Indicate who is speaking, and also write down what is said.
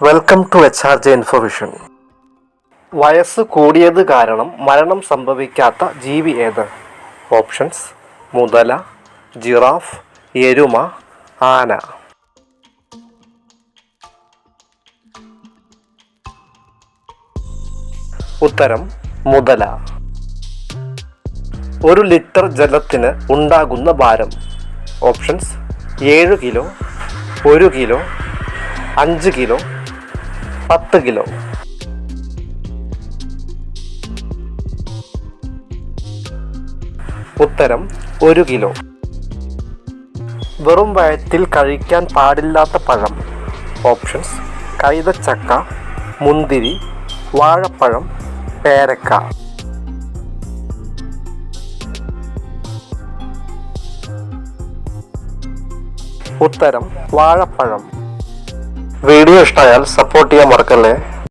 Speaker 1: Welcome to H R J information വയസ്സ് കൂടിയത് കാരണം മരണം സംഭവിക്കാത്ത ജീവി ഏത്? ഓപ്ഷൻസ് മുതല ജിറാഫ് എരുമ ആന. ഉത്തരം മുതല. ഒരു ലിറ്റർ ജലത്തിന് ഉണ്ടാകുന്ന ഭാരം. ഓപ്ഷൻസ് ഏഴ് കിലോ ഒരു കിലോ അഞ്ച് കിലോ പത്ത് കിലോ. ഉത്തരം ഒരു കിലോ. വെറും വയറ്റിൽ കഴിക്കാൻ പാടില്ലാത്ത പഴം. ഓപ്ഷൻസ് കൈതച്ചക്ക മുന്തിരി വാഴപ്പഴം പേരക്ക. ഉത്തരം വാഴപ്പഴം. വീഡിയോ ഇഷ്ടമായാൽ സപ്പോർട്ട് ചെയ്യാൻ മറക്കല്ലേ?